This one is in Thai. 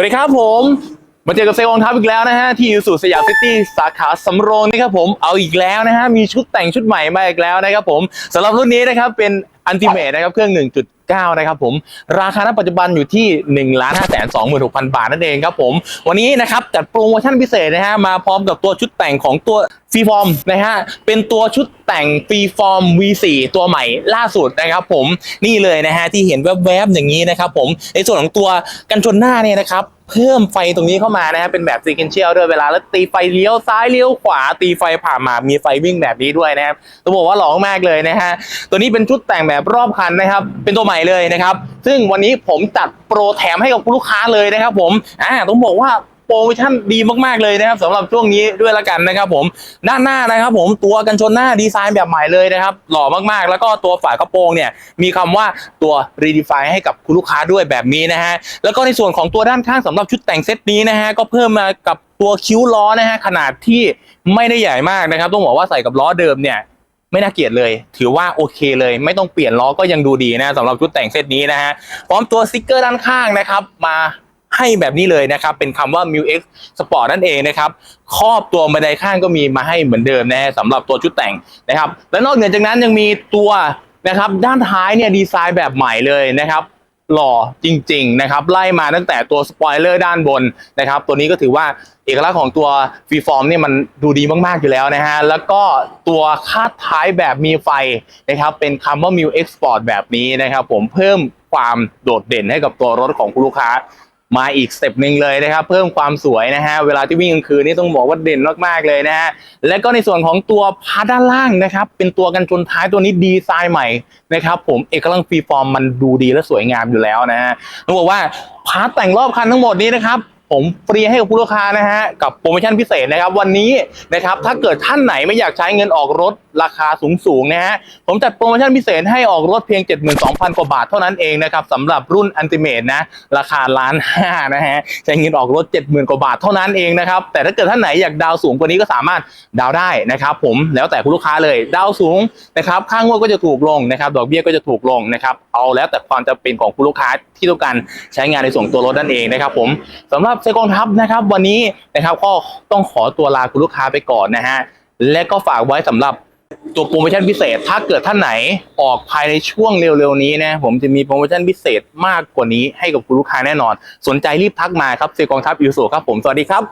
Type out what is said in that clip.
วัสดีครับผม มาเจอกับเซลล์องทัพอีกแล้วนะฮะ ที่อยู่สู่สยามซิตี้สาขาสำโรงนะครับผมเอาอีกแล้วนะฮะ มีชุดแต่งชุดใหม่มาอีกแล้วนะครับผมสำหรับรุ่นนี้นะครับเป็นอันติเมทนะครับเครื่อง 1.9 นะครับผมราคาณปัจจุบันอยู่ที่ 1 5 2 6 0 0 0 บาทนั่นเองครับผมวันนี้นะครับจัดโปรโมชั่นพิเศษนะฮะมาพร้อมกับตัวชุดแต่งของตัวฟรีฟอร์มนะฮะเป็นตัวชุดแต่งฟรีฟอร์ม V4 ตัวใหม่ล่าสุดนะครับผมนี่เลยนะฮะที่เห็นแวบๆอย่างนี้นะครับผมในส่วนของตัวกันชนหน้าเนี่ยนะครับเพิ่มไฟตรงนี้เข้ามานะฮะเป็นแบบซีเคนเชียลด้วยเวลาแล้วตีไฟเลี้ยวซ้ายเลี้ยวขวา ตีไฟผ่ามามีไฟวิ่งแบบนี้ด้วยนะครับต้องบอกว่าหล่อมากเลยนะฮะตัวนี้เป็นชุดแต่งแบบรอบคันนะครับ เป็นตัวใหม่เลยนะครับ ซึ่งวันนี้ผมจัดโปรแถมให้กับลูกค้าเลยนะครับ ผมอ่าต้องบอกว่าโปรโมชั่นดีมากๆเลยนะครับสำหรับช่วงนี้ด้วยละกันนะครับ ผมด้านหน้านะครับ ผมตัวกันชนหน้าดีไซน์แบบใหม่เลยนะครับ หล่อมากๆ แล้วก็ตัวฝากระโปรงเนี่ยมีคำว่าตัว redefine ให้กับคุณลูกค้าด้วยแบบนี้นะฮะแล้วก็ในส่วนของตัวด้านข้างสำหรับชุดแต่งเซตนี้นะฮะก็เพิ่มมากับตัวคิ้วล้อนะฮะขนาดที่ไม่ได้ใหญ่มากนะครับ ต้องบอกว่าใส่กับล้อเดิมเนี่ย ไม่น่าเกลียดเลย ถือว่าโอเคเลย ไม่ต้องเปลี่ยนล้อก็ยังดูดีนะสำหรับชุดแต่งเซตนี้นะฮะพร้อมตัวสติกเกอร์ด้านข้างนะครับมาให้แบบนี้เลยนะครับ เป็นคำว่า m u X Sport นั่นเองนะครับครอบตัวบันไดข้างก็มีมาให้เหมือนเดิมนะสำหรับตัวชุดแต่งนะครับ และนอกเหนือจากนั้นยังมีตัวนะครับ ด้านท้ายเนี่ยดีไซน์แบบใหม่เลยนะครับ หล่อจริงๆนะครับไล่มาตั้งแต่ตัวสปอยเลอร์ด้านบนนะครับตัวนี้ก็ถือว่าเอกลักษณ์ของตัวฟรีฟอร์มเนี่ยมันดูดีมากๆอยู่แล้วนะฮะแล้วก็ตัวคาดท้ายแบบมีไฟนะครับเป็นคำว่า m ิว Export แบบนี้นะครับผมเพิ่มความโดดเด่นให้กับตัวรถของคุณลูกค้า มาอีกสเต็ปหนึ่งเลยนะครับ เพิ่มความสวยนะฮะเวลาที่วิ่งกลางคืนนี่ต้องบอกว่าเด่นมากๆเลยนะฮะและก็ในส่วนของตัวพาร์ทด้านล่างนะครับ เป็นตัวกันชนท้ายตัวนี้ดีไซน์ใหม่นะครับ ผมเอกลักษณ์ฟรีฟอร์มมันดูดีและสวยงามอยู่แล้วนะฮะต้องบอกว่าพาร์ทแต่งรอบคันทั้งหมดนี้นะครับ ผมฟรีให้กับผู้ลูกค้านะฮะกับโปรโมชั่นพิเศษนะครับ วันนี้นะครับถ้าเกิดท่านไหนไม่อยากใช้เงินออกรถราคาสูงๆนะฮะผมจัดโปรโมชั่นพิเศษให้ออกรถเพียง 72,000 กว่าบาทเท่านั้นเองนะครับสำหรับรุ่นอันติเมตนะราคาล้านห้านะฮะใช้เงินออกรถ 70,000 กว่าบาทเท่านั้นเองนะครับแต่ถ้าเกิดท่านไหนอยากดาวสูงกว่านี้ก็สามารถดาวได้นะครับผมแล้วแต่คุณลูกค้าเลยดาวสูงนะครับค่างวดก็จะถูกลงนะครับดอกเบี้ยก็จะถูกลงนะครับเอาแล้วแต่ความจำเป็นของคุณลูกค้าที่ต้องการใช้งานในส่วนตัวรถนั่นเองนะครับผมสำหรับเซกองทัพนะครับ วันนี้นะครับก็ต้องขอตัวลาคุณลูกค้าไปก่อนนะฮะและก็ฝากไว้สำหรับตัวโปรโมชั่นพิเศษ ถ้าเกิดท่านไหนออกภายในช่วงเร็วๆนี้นะผมจะมีโปรโมชั่นพิเศษมากกว่านี้ให้กับคุณลูกค้าแน่นอน สนใจรีบทักมาครับเซกองทัพอิวโซครับผมสวัสดีครับ